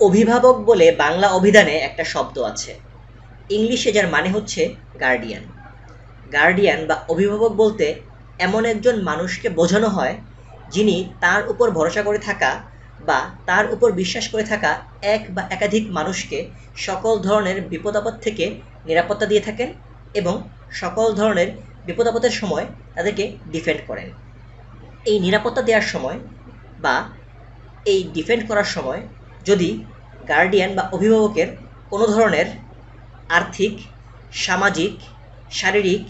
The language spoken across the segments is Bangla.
অভিভাবক বলে বাংলা অভিধানে একটা শব্দ আছে। ইংলিশে যার মানে হচ্ছে গার্ডিয়ান গার্ডিয়ান বা অভিভাবক বলতে এমন একজন মানুষকে বোঝানো হয় যিনি তার উপর ভরসা করে থাকা বা তার উপর বিশ্বাস করে থাকা এক বা একাধিক মানুষকে সকল ধরনের বিপদ আপদ থেকে নিরাপত্তা দিয়ে থাকেন এবং সকল ধরনের বিপদ আপদের সময় তাদেরকে ডিফেন্ড করেন। এই নিরাপত্তা দেওয়ার সময় বা এই ডিফেন্ড করার সময় যদি গার্ডিয়ান বা অভিভাবকের কোনো ধরনের আর্থিক, সামাজিক, শারীরিক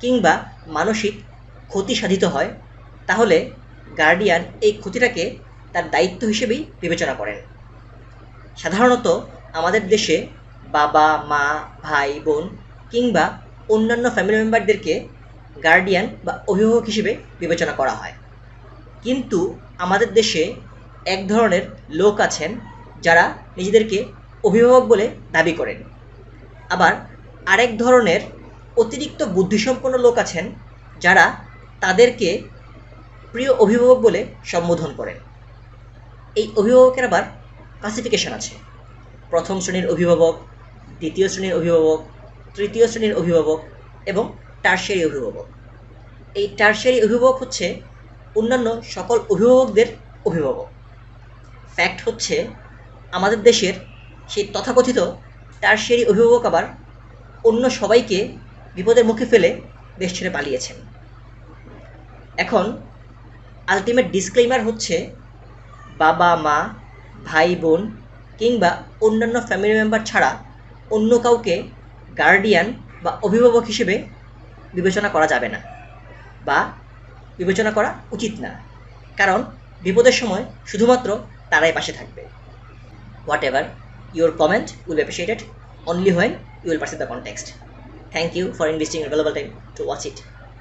কিংবা মানসিক ক্ষতি সাধিত হয়, তাহলে গার্ডিয়ান এই ক্ষতিটাকে তার দায়িত্ব হিসেবেই বিবেচনা করেন। সাধারণত আমাদের দেশে বাবা, মা, ভাই, বোন কিংবা অন্যান্য ফ্যামিলি মেম্বারদেরকে গার্ডিয়ান বা অভিভাবক হিসেবে বিবেচনা করা হয়। কিন্তু আমাদের দেশে এক ধরনের লোক আছেন যারা নিজেদেরকে অভিভাবক বলে দাবি করেন। আবার আরেক ধরনের অতিরিক্ত বুদ্ধিসম্পন্ন লোক আছেন যারা তাদেরকে প্রিয় অভিভাবক বলে সম্বোধন করেন। এই অভিভাবকের আবার ক্লাসিফিকেশন আছে। প্রথম শ্রেণির অভিভাবক, দ্বিতীয় শ্রেণির অভিভাবক, তৃতীয় শ্রেণির অভিভাবক এবং টার্সিয়ারি অভিভাবক। এই টার্সিয়ারি অভিভাবক হচ্ছে অন্যান্য সকল অভিভাবকদের অভিভাবক। ফ্যাক্ট হচ্ছে আমাদের দেশের সেই তথাকথিত টার্সিয়ারি অভিভাবক আবার অন্য সবাইকে বিপদের মুখে ফেলে দেশ ছেড়ে পালিয়েছেন। এখন আলটিমেট ডিসক্লেইমার হচ্ছে বাবা, মা, ভাই, বোন কিংবা অন্যান্য ফ্যামিলি মেম্বার ছাড়া অন্য কাউকে গার্ডিয়ান বা অভিভাবক হিসেবে বিবেচনা করা যাবে না বা বিবেচনা করা উচিত না। কারণ বিপদের সময় শুধুমাত্র তারাই পাশে থাকবে। whatever. Your comment will be appreciated only when you will perceive the context. Thank you for investing your valuable time to watch it.